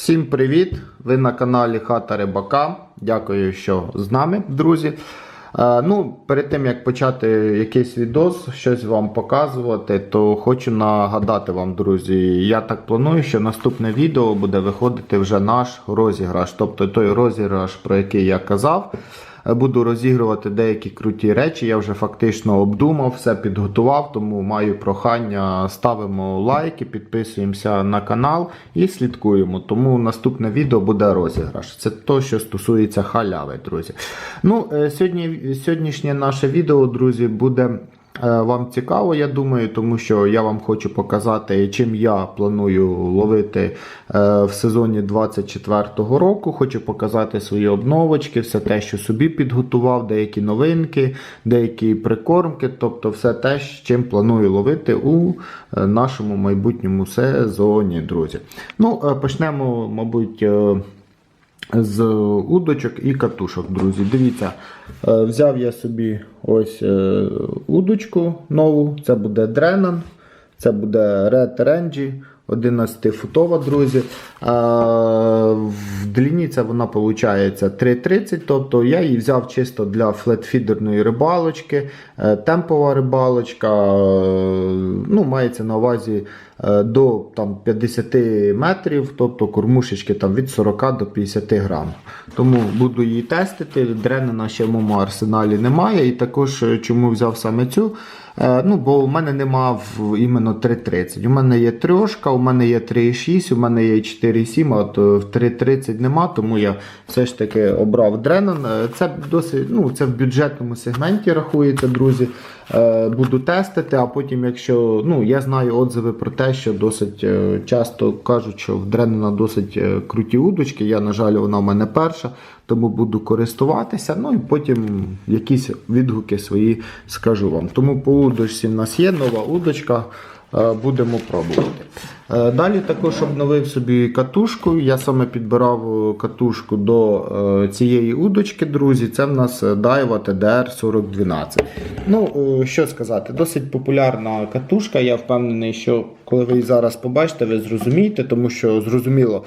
Всім привіт! Ви на каналі Хата Рибака. Дякую, що з нами, друзі. Е, ну, перед тим як почати якийсь відос, щось вам показувати, то хочу нагадати вам, друзі, я так планую, що наступне відео буде виходити вже наш розіграш. Тобто той розіграш, про який я казав. Буду розігрувати деякі круті речі. Я вже фактично обдумав, все підготував, тому маю прохання. Ставимо лайки, підписуємося на канал і слідкуємо. Тому наступне відео буде розіграш. Це то, що стосується халяви, друзі. Ну, е, сьогодні, сьогоднішнє наше відео, друзі, буде. Е, Вам цікаво, я думаю, тому що я вам хочу показати, чим я планую ловити е, в сезоні 24-го року. Хочу показати свої обновочки, все те, що собі підготував, деякі новинки, деякі прикормки, тобто все те, чим планую ловити у е, нашому майбутньому сезоні, друзі. Ну, почнемо, мабуть. З удочок і катушок, друзі. Дивіться, е, взяв я собі ось е, удочку нову. Це буде Дренан, це буде Red Ренджі, 11-футова, друзі. Длині це вона виходить 3,30, тобто я її взяв чисто для флетфідерної рибалочки, Е, темпова рибалочка. е, Ну, мається на увазі е, до там, 50 метрів, тобто кормушечки там, від 40 до 50 грам. Тому буду її тестити. Дренена ще в моєму арсеналі немає. І також чому взяв саме цю. Е, Ну, бо у мене нема в іменно 3.30. У мене є трьошка, у мене є 3.6, у мене є 4.7, а от е, в 3.30 нема, тому я все ж таки обрав Дренон. Е, Це досить, ну, це в бюджетному сегменті рахується, друзі. Е, Буду тестити, а потім, якщо ну, я знаю отзиви про те, що досить е, часто кажуть, що в Дренена досить е, круті удочки. Я, на жаль, вона в мене перша, тому буду користуватися. Ну і потім якісь відгуки свої скажу вам. Тому по удочці в нас є нова удочка. Е, Будемо пробувати. Е, Далі також обновив собі катушку. Я саме підбирав е, катушку до цієї удочки, друзі. Це в нас Daiwa TDR 4012. Ну, що сказати, досить популярна катушка. Я впевнений, що коли ви її зараз побачите, ви зрозумієте, тому що зрозуміло.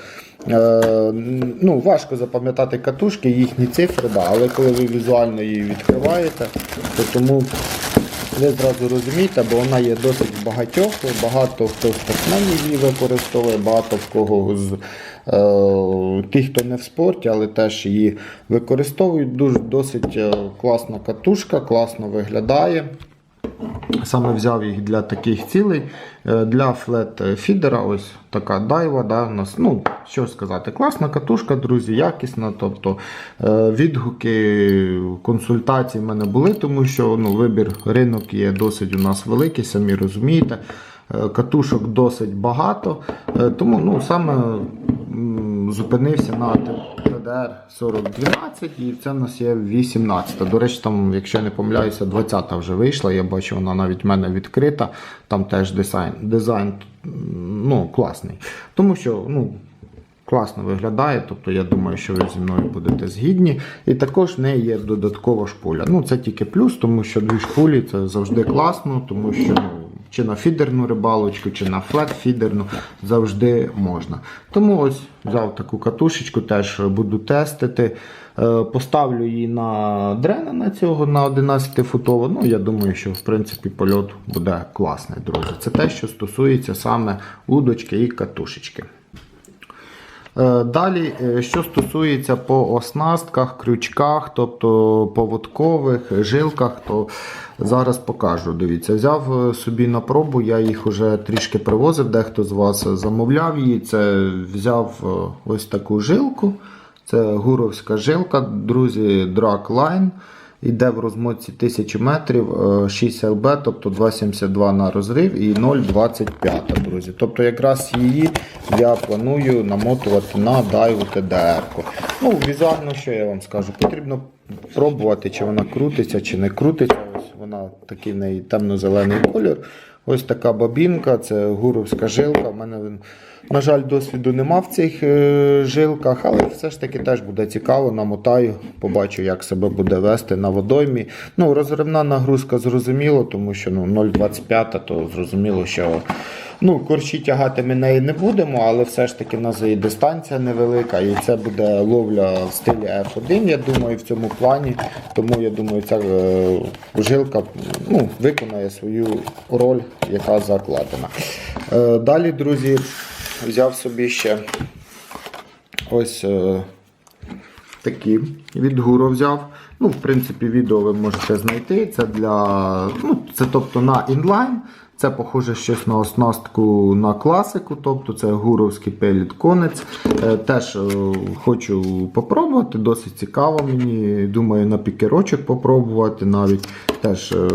Ну, важко запам'ятати катушки, їхні цифри, але коли ви візуально її відкриваєте, то тому ви зразу розумієте, бо вона є досить багатьох, багато хто в спортсменів її використовує, багато в кого з е, тих, хто не в спорті, але теж її використовують. Дуже досить е, класна катушка, класно виглядає. Саме взяв їх для таких цілей. Е, Для флет-фідера, ось така дайва. Да, у нас, ну, що сказати, класна катушка, друзі, якісна. Тобто е, відгуки, консультації в мене були, тому що ну, вибір ринок є досить у нас великий, самі розумієте. Е, Катушок досить багато, тому ну, саме зупинився на TDR 4012 і це в нас є 18. До речі, там, якщо я не помиляюся, 20 вже вийшла. Я бачу, вона навіть в мене відкрита. Там теж дизайн, дизайн ну, класний. Тому що ну, класно виглядає, тобто я думаю, що ви зі мною будете згідні. І також в неї є додаткова шпуля. Ну, це тільки плюс, тому що дві шпулі це завжди класно, тому що. Чи на фідерну рибалочку, чи на флет-фідерну завжди можна. Тому ось взяв таку катушечку, теж буду тестити. Е, Поставлю її на дрена на цього на 11 футово. Ну, я думаю, що в принципі польот буде класний, друзі. Це те, що стосується саме удочки і катушечки. Е, Далі, е, що стосується по оснастках, крючках, тобто поводкових, жилках, то зараз покажу. Дивіться, взяв е, собі на пробу, я їх вже трішки привозив, дехто з вас замовляв її. Це взяв ось таку жилку. Це гуровська жилка, друзі, Drag Line. Йде в розмотці 1000 метрів, е, 6 ЛБ, тобто 2,72 на розрив і 0,25, друзі. Тобто якраз її я планую намотувати на дайву ТДР. Ну, візуально, що я вам скажу, потрібно пробувати, чи вона крутиться, чи не крутиться. Ось вона такий в неї темно-зелений колір. Ось така бабінка, це гуровська жилка. У мене На жаль, досвіду нема в цих е, жилках, але все ж таки теж буде цікаво, намотаю, побачу, як себе буде вести на водоймі. Ну, розривна нагрузка зрозуміло, тому що ну, 0,25, то зрозуміло, що ну, корчі тягати ми неї не будемо, але все ж таки в нас і дистанція невелика, і це буде ловля в стилі F1, я думаю, в цьому плані. Тому я думаю, ця е, жилка ну, виконає свою роль, яка закладена. Е, далі, друзі, взяв собі ще ось. Е, Такі від гуру взяв. Ну, в принципі, відео ви можете знайти. Це для. Ну, це тобто на інлайн. Це похоже щось на оснастку на класику, тобто це гуровський пеліт конець. Е, Теж е, хочу попробувати, досить цікаво мені. Думаю, на пікерочок попробувати навіть. Теж е,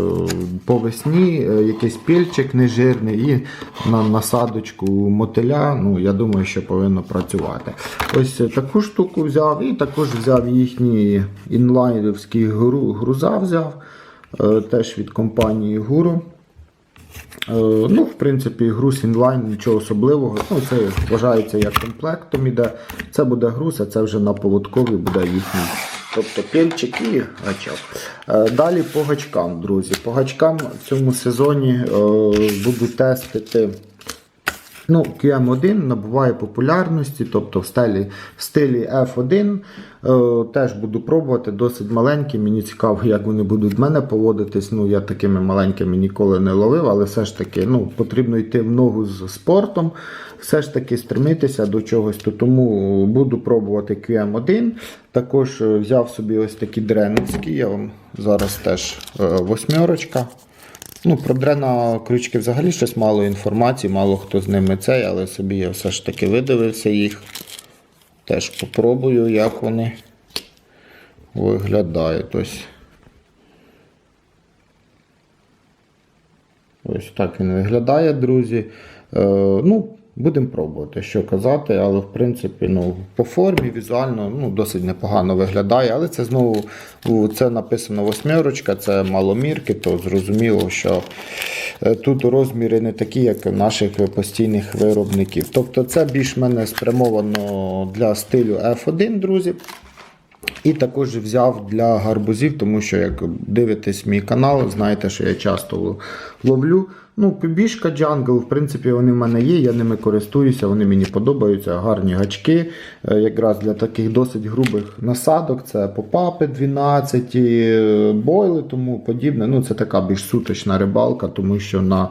по весні якийсь пільчик нежирний і на насадочку мотиля. Ну, я думаю, що повинно працювати. Ось таку штуку взяв і також взяв їхні інлайнівські гру- груза взяв. Теж від компанії Гуру. Е, Ну, в принципі, груз інлайн, нічого особливого. Ну, це вважається як комплектом іде. Це буде груз, а це вже на поводкові буде їхній. Тобто пельчик і гачок. Е, Далі по гачкам, друзі. По гачкам в цьому сезоні е, буду тестити. Ну, QM1 набуває популярності, тобто в стилі, в стилі F1. Е, теж буду пробувати, досить маленькі. Мені цікаво, як вони будуть в мене поводитись. Ну, я такими маленькими ніколи не ловив, але все ж таки ну, потрібно йти в ногу з спортом, все ж таки стремитися до чогось. То тому буду пробувати QM1. Також е, взяв собі ось такі дреновські. Я вам зараз теж е, восьмерочка. Ну, про дрена крючки взагалі щось мало інформації, мало хто з ними цей, але собі я все ж таки видивився їх. Теж попробую, як вони виглядають. Ось. Ось так він виглядає, друзі. Е, ну, будемо пробувати, що казати, але в принципі, ну, по формі візуально ну, досить непогано виглядає. Але це знову це написано восьмерочка, це маломірки, то зрозуміло, що е, тут розміри не такі, як у наших постійних виробників. Тобто це більш мене спрямовано для стилю F1, друзі. І також взяв для гарбузів, тому що як дивитесь мій канал, знаєте, що я часто ловлю. Ну, пібішка джангл, в принципі, вони в мене є, я ними користуюся, вони мені подобаються. Гарні гачки. Е, Якраз для таких досить грубих насадок. Це попапи 12, е, бойли, тому подібне. Ну, це така більш суточна рибалка, тому що на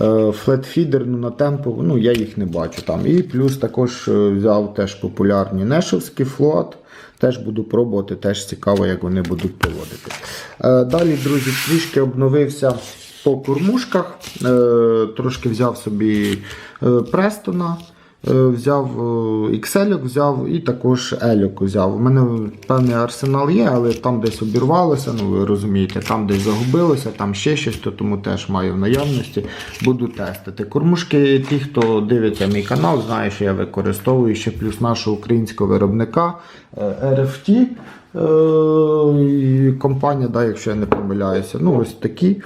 е, флетфідер, ну, на темпо, ну, я їх не бачу там. І плюс також взяв теж популярні нешовські флот. Теж буду пробувати, теж цікаво, як вони будуть поводити. Далі, друзі, трішки обновився по кормушках. Е, Трошки взяв собі е, Престона, е, взяв XL, взяв і також Ельок взяв. У мене певний арсенал є, але там десь обірвалося, ну ви розумієте, там десь загубилося, там ще щось, то тому теж маю в наявності. Буду тестити. Кормушки, ті, хто дивиться мій канал, знає, що я використовую ще плюс нашого українського виробника RFT. Е, Компанія, да, якщо я не помиляюся. Ну, ось такі.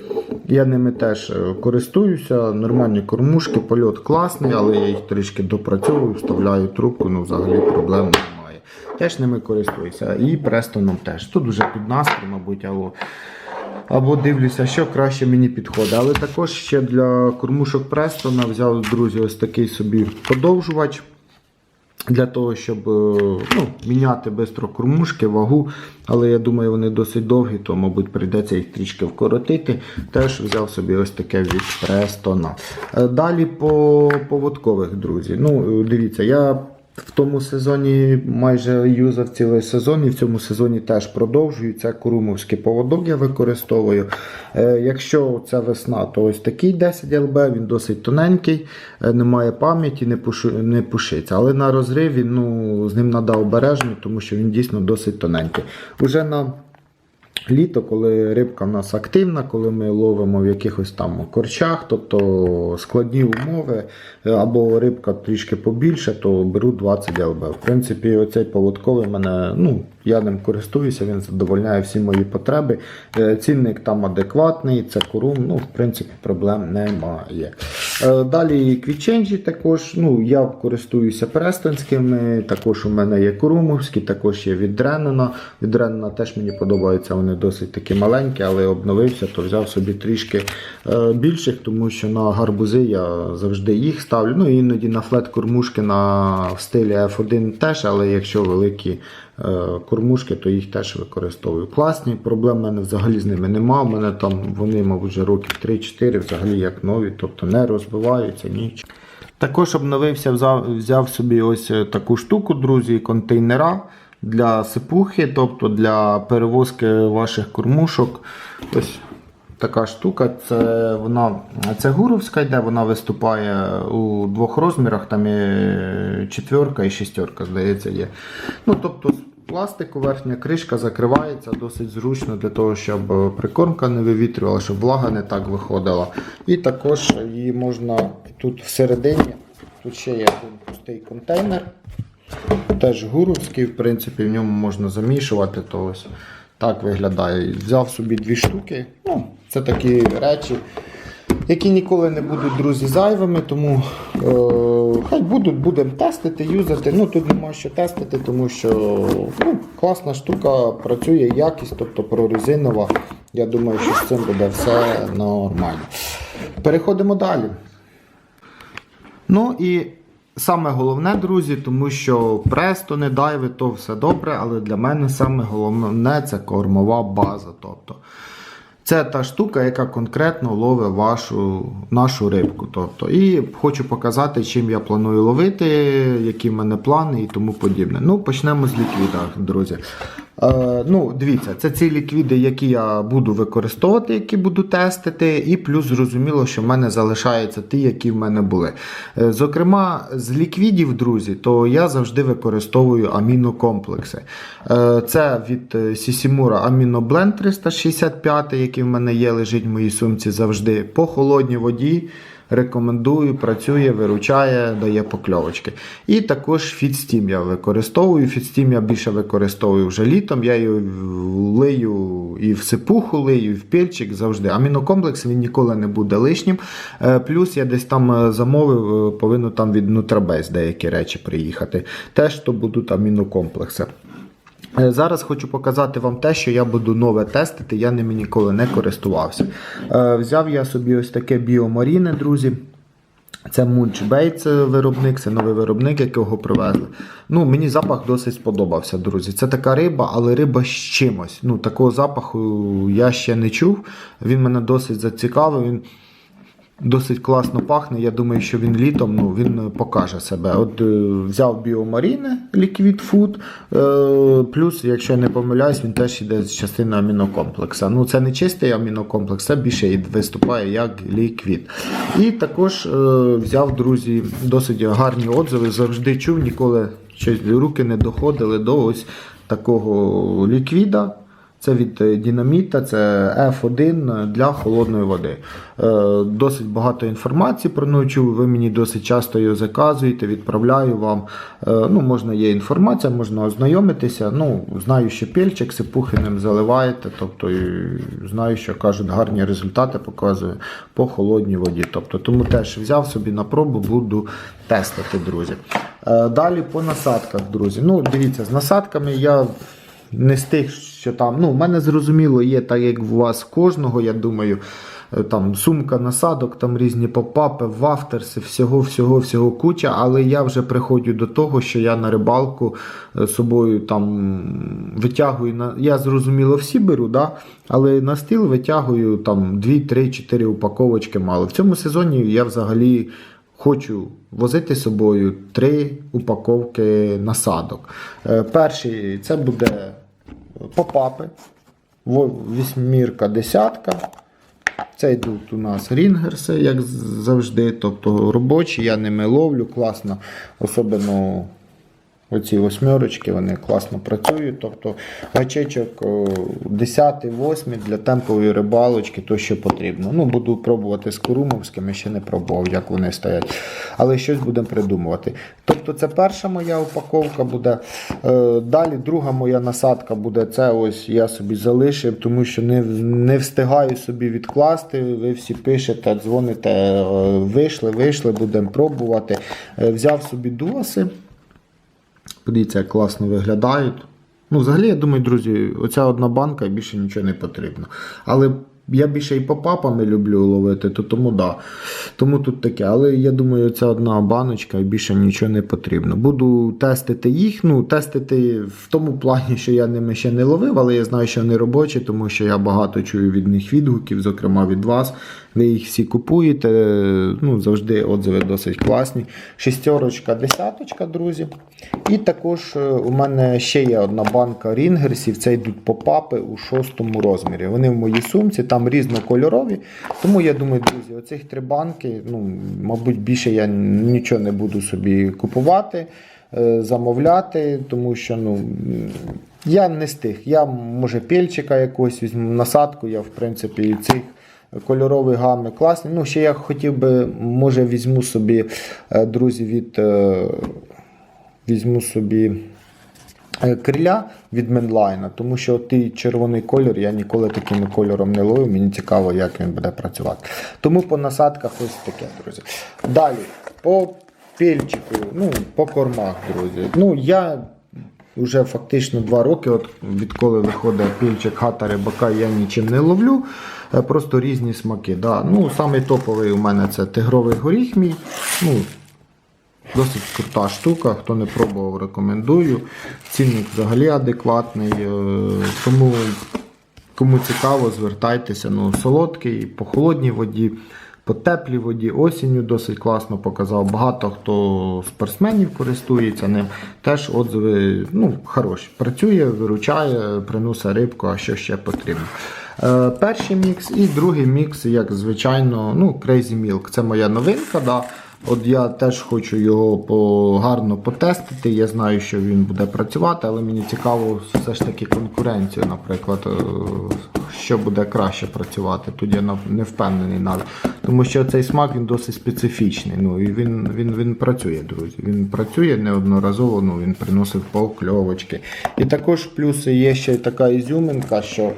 Я ними теж е, користуюся. Нормальні кормушки, польот класний, але я їх трішки допрацьовую, вставляю трубку, ну взагалі проблем немає. Теж ними користуюся. І Престоном теж. Тут уже під настрій, мабуть, або, або дивлюся, що краще мені підходить. Але також ще для кормушок Престона взяв, друзі, ось такий собі подовжувач. Для того, щоб е, ну, міняти швидко кормушки, вагу, але я думаю, вони досить довгі, то, мабуть, прийдеться їх трішки вкоротити. Теж взяв собі ось таке від Престона. Е, Далі по поводкових, друзі. Ну, е, дивіться, я в тому сезоні майже юзав цілий сезон, і в цьому сезоні теж продовжую. Це курумовський поводок я використовую. Е, Якщо це весна, то ось такий 10 ЛБ, він досить тоненький, е, немає пам'яті, не, пушу, не пушиться. Але на розриві ну, з ним треба обережно, тому що він дійсно досить тоненький. Уже на Літо, коли рибка в нас активна, коли ми ловимо в якихось там корчах, тобто складні умови, або рибка трішки побільше, то беру 20 ЛБ. В принципі, оцей поводковий мене, ну, я ним користуюся, він задовольняє всі мої потреби. Е, Цінник там адекватний, це курум, ну, в принципі, проблем немає. Е, Далі квітченджі також. Ну, я користуюся престонськими, також у мене є корумовські, також є від Дренена. Від Дренена теж мені подобаються, вони досить такі маленькі, але обновився, то взяв собі трішки е, більших, тому що на гарбузи я завжди їх ставлю. Ну, іноді на флет кормушки на в стилі F1 теж, але якщо великі кормушки, то їх теж використовую. Класні, проблем в мене взагалі з ними нема. У мене там вони, мабуть, вже років 3-4 взагалі як нові, тобто не розбиваються, ніч. Також обновився, взяв, взяв собі ось е, таку штуку, друзі, контейнера для сипухи, тобто для перевозки ваших кормушок. Ось така штука. Це вона це гуровська йде, вона виступає у двох розмірах, там є четверка і шістерка, здається, є. Ну, тобто, пластику верхня кришка закривається досить зручно для того, щоб е, прикормка не вивітрювала, щоб влага не так виходила. І також її можна тут всередині, тут ще є один пустий контейнер. Теж гуровський, в принципі, в ньому можна замішувати, то ось так виглядає. Взяв собі дві штуки. Ну, це такі речі, які ніколи не будуть, друзі, зайвими, тому е, хай будуть, будемо тестити, юзати. Ну тут нема що тестити, тому що ну, класна штука, працює якість, тобто прорезинова. Я думаю, що з цим буде все нормально. Переходимо далі. Ну і саме головне, друзі, тому що престони, дайви, то все добре, але для мене саме головне це кормова база. Тобто це та штука, яка конкретно ловить вашу нашу рибку. Тобто, і хочу показати, чим я планую ловити, які в мене плани і тому подібне. Ну, почнемо з ліквіда, друзі. Е, ну, дивіться, це ці ліквіди, які я буду використовувати, які буду тестити, і плюс зрозуміло, що в мене залишаються ті, які в мене були. Е, зокрема, з ліквідів, друзі, то я завжди використовую амінокомплекси. Е, це від Сісімура Амінобленд 365, який в мене є, лежить в моїй сумці завжди по холодній воді. Рекомендую, працює, виручає, дає покльовочки. І також фідстім я використовую. Фідстім я більше використовую вже літом. Я його лию і в сипуху лию, і в пільчик завжди. Амінокомплекс він ніколи не буде лишнім. Е, Плюс я десь там е, замовив, е, повинно там від Nutrabase деякі речі приїхати. Теж то будуть амінокомплекси. Е, Зараз хочу показати вам те, що я буду нове тестити, я ними ніколи не користувався. Е, Взяв я собі ось таке біомаріне, друзі. Це Munchbait, це виробник, це новий виробник, якого привезли. Ну, Мені запах досить сподобався, друзі. Це така риба, але риба з чимось. Ну, Такого запаху я ще не чув. Він мене досить зацікавив. Він Досить класно пахне. Я думаю, що він літом ну, він покаже себе. От е, взяв біомаріне Liquid Food, е, плюс, якщо я не помиляюсь, він теж йде з частини амінокомплекса. Ну, це не чистий амінокомплекс, це більше виступає як ліквід. І також е, взяв, друзі, досить гарні отзиви. Завжди чув, ніколи щось руки не доходили до ось такого ліквіда. Це від е, Дінаміта, це F1 для холодної води. Е, Досить багато інформації про нього чув. Ви мені досить часто його заказуєте, відправляю вам. Е, Ну, Можна є інформація, можна ознайомитися. Ну, Знаю, що пільчик, сипухи ним заливаєте. Тобто, знаю, що кажуть, гарні результати показує по холодній воді. Тобто, Тому теж взяв собі на пробу, буду тестити, друзі. Е, Далі по насадках, друзі. Ну, Дивіться, з насадками я не з тих, що там. Ну, в мене зрозуміло, є так, як у вас кожного, я думаю. е, Там сумка насадок, там різні попапи, вафтерси, всього, всього, всього куча. Але я вже приходжу до того, що я на рибалку е, собою там витягую на. Я зрозуміло всі беру, да? але на стіл витягую там 2, 3, 4 упаковочки мало. В цьому сезоні я взагалі. Хочу возити з собою три упаковки насадок. Е, Перший це буде попапи, вісьмірка, десятка. Це йдуть у нас рінгерси, як завжди. Тобто робочі, я ними ловлю, класно. Особливо Оці восьмерочки, вони класно працюють. Тобто гачечок 10 8 для темпової рибалочки, то що потрібно. Ну, буду пробувати з Курумовськими, ще не пробував, як вони стоять. Але щось будемо придумувати. Тобто, це перша моя упаковка буде. Е, Далі друга моя насадка буде. Це ось я собі залишив, тому що не, не встигаю собі відкласти. Ви всі пишете, дзвоните, е, вийшли, вийшли, будемо пробувати. Е, Взяв собі дуаси. Подивіться, як класно виглядають. Ну, взагалі, я думаю, друзі, оця одна банка більше нічого не потрібно. Але я більше і по папами люблю ловити, то тому да. Тому тут таке. Але я думаю, ця одна баночка і більше нічого не потрібно. Буду тестити їх. Ну, тестити в тому плані, що я ними ще не ловив, але я знаю, що вони робочі, тому що я багато чую від них відгуків, зокрема від вас. Ви їх всі купуєте. Ну, завжди отзиви досить класні. Шістерочка, десяточка, друзі. І також е, у мене ще є одна банка рінгерсів. Це йдуть попапи у шостому розмірі. Вони в моїй сумці, там різнокольорові. Тому я думаю, друзі, оцих три банки, ну, мабуть, більше я нічого не буду собі купувати, е, замовляти, тому що ну, я не стиг. Я, може, пельчика якогось візьму, насадку, я, в принципі, цих. Кольорові гами класні. Ну, ще я хотів би, може, візьму собі, е, друзі, від е, візьму собі криля від Менлайна, тому що той червоний кольор я ніколи таким кольором не ловив. Мені цікаво, як він буде працювати. Тому по насадках ось таке, друзі. Далі, по пельчику, ну, по кормах, друзі. Ну, я вже фактично два роки, от відколи виходить пільчик хата рибака, я нічим не ловлю. Е, Просто різні смаки. Да. Ну, Самий топовий у мене це тигровий горіх мій. Ну, Досить крута штука, хто не пробував, рекомендую. Цінник взагалі адекватний. е, Тому кому цікаво, звертайтеся. Ну, солодкий, по холодній воді, по теплій воді. Осінню досить класно показав. Багато хто спортсменів користується ним. Теж отзиви ну, хороші. Працює, виручає, приносить рибку, а що ще потрібно. Е, перший мікс і другий мікс, як звичайно, ну, Crazy Milk. Це моя новинка. Да. От я теж хочу його по, гарно потестити. Я знаю, що він буде працювати, але мені цікаво все ж таки конкуренцію, наприклад, е, що буде краще працювати. Тут я не впевнений навіть. Тому що цей смак він досить специфічний. Ну, і він, він, він працює, друзі. Він працює неодноразово, ну, він приносив покльовочки. І також плюси є ще така ізюминка, що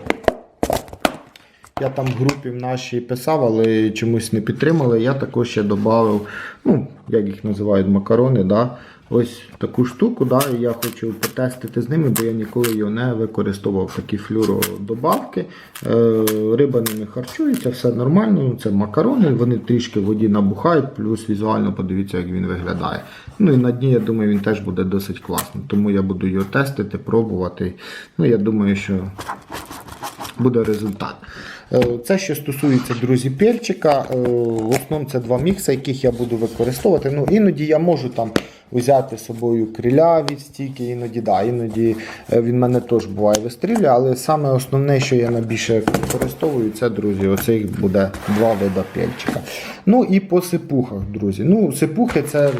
я там в групі в нашій писав, але чомусь не підтримали. Я також ще додав, ну, як їх називають, макарони. Да? Ось таку штуку, да, і я хочу потестити з ними, бо я ніколи його не використовував такі флюродобавки. Е, риба ними харчується, все нормально. Ну, Це макарони, вони трішки в воді набухають, плюс візуально подивіться, як він виглядає. Ну і на дні, я думаю, він теж буде досить класним. Тому я буду його тестити, пробувати. Ну, я думаю, що буде результат. Е, Це що стосується, друзі, перчика. Е, В основному це два мікси, яких я буду використовувати. Ну, Іноді я можу там взяти з собою криля від стійки, іноді да, іноді е, він мене теж буває вистрілює, але саме основне, що я найбільше використовую, це, друзі, оце їх буде два вида пельчика. Ну і по сипухах, друзі. Ну, сипухи це.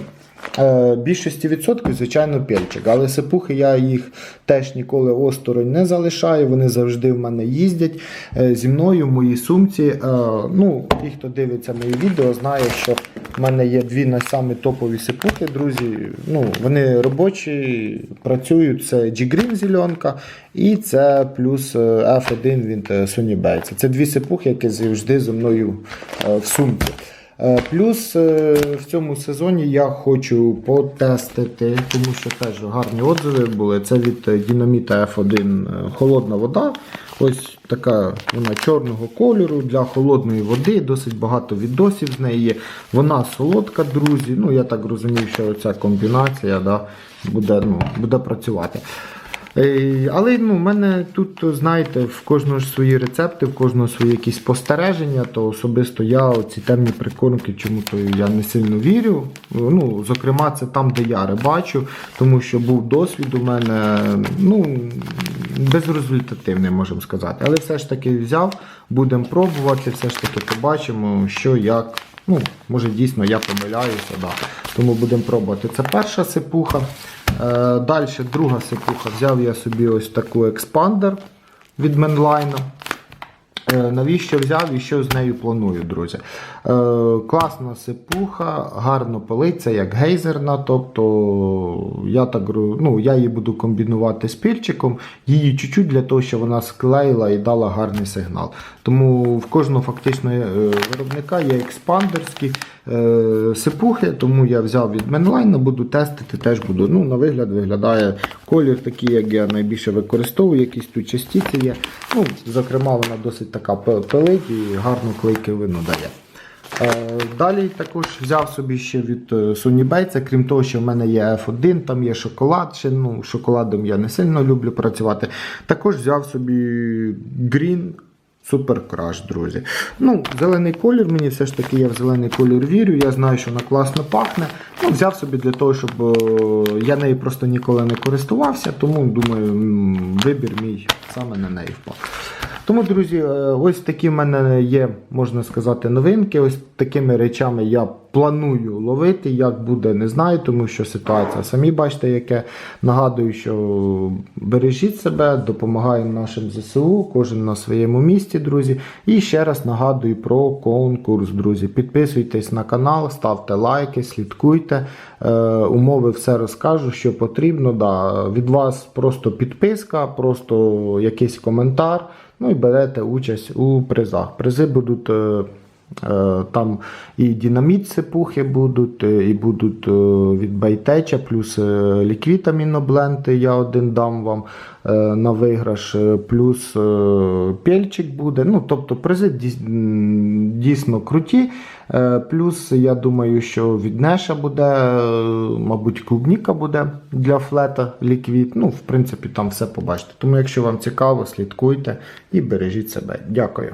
Е, Більшості відсотків, звичайно, пельчик, але сипухи я їх теж ніколи осторонь не залишаю. Вони завжди в мене їздять е, зі мною в моїй сумці. Е, Ну, ті, хто дивиться мої відео, знає, що в мене є дві найсамі топові сипухи, друзі. Ну, вони робочі, працюють. Це G-Green зеленка і це плюс е, F1 від Sony Bates. Це дві сипухи, які завжди зі мною в сумці. Е, Плюс е, в цьому сезоні я хочу потестити, тому що теж гарні отзиви були. Це від Дінаміта F1 е, холодна вода. Ось така вона чорного кольору для холодної води. Досить багато відосів з неї є. Вона солодка, друзі. Ну, я так розумію, що ця комбінація да, буде, ну, буде працювати. Е, Але ну, в мене тут, знаєте, в кожного ж свої рецепти, в кожного свої якісь спостереження, то особисто я оці темні прикормки, чому то я не сильно вірю. Ну, Зокрема, це там, де я рибачу, тому що був досвід у мене ну, безрезультативний, можемо сказати. Але все ж таки взяв, будемо пробувати, все ж таки побачимо, що як. Ну, може дійсно я помиляюся, да. тому будемо пробувати. Це перша сипуха. Е, Далі друга сипуха. Взяв я собі ось таку експандер від Менлайна. Е, Навіщо взяв і що з нею планую, друзі? Е, класна сипуха, гарно пилиться, як гейзерна. Тобто я так ну, я її буду комбінувати з пільчиком, її чуть-чуть для того, щоб вона склеїла і дала гарний сигнал. Тому в кожного фактично е, виробника є експандерські е, сипухи, тому я взяв від Менлайна, буду тестити, теж буду. Ну, на вигляд виглядає колір такий, як я найбільше використовую, якісь тут частиці є. Ну, зокрема, вона досить така пилить і гарну клейкивину дає. Е, Далі також взяв собі ще від е, Sony крім того, що в мене є F1, там є шоколад. Ще, ну, шоколадом я не сильно люблю працювати. Також взяв собі Green Super Crush, друзі. Ну, зелений колір, мені все ж таки я в зелений колір вірю. Я знаю, що вона класно пахне. Ну, взяв собі для того, щоб е, я нею просто ніколи не користувався, тому думаю, вибір мій саме на неї впав. Тому, друзі, е, ось такі в мене є, можна сказати, новинки. Ось такими речами я планую ловити. Як буде, не знаю, тому що ситуація самі бачите, яке. Нагадую, що бережіть себе, допомагаємо нашим ЗСУ, кожен на своєму місці, друзі. І ще раз нагадую про конкурс, друзі. Підписуйтесь на канал, ставте лайки, слідкуйте. Е, умови все розкажу, що потрібно. Да. Від вас просто підписка, просто якийсь коментар. Ну і берете участь у призах. Призи будуть. Е, Там і динаміт сипухи будуть, е, і будуть е, від Байтеча, плюс ліквід амінобленд я один дам вам на виграш, плюс пельчик буде. Ну, тобто призи дійсно круті. Плюс я думаю, що від Неша буде, мабуть, клубніка буде для флета ліквід. Ну, в принципі, там все побачите. Тому, якщо вам цікаво, слідкуйте і бережіть себе. Дякую.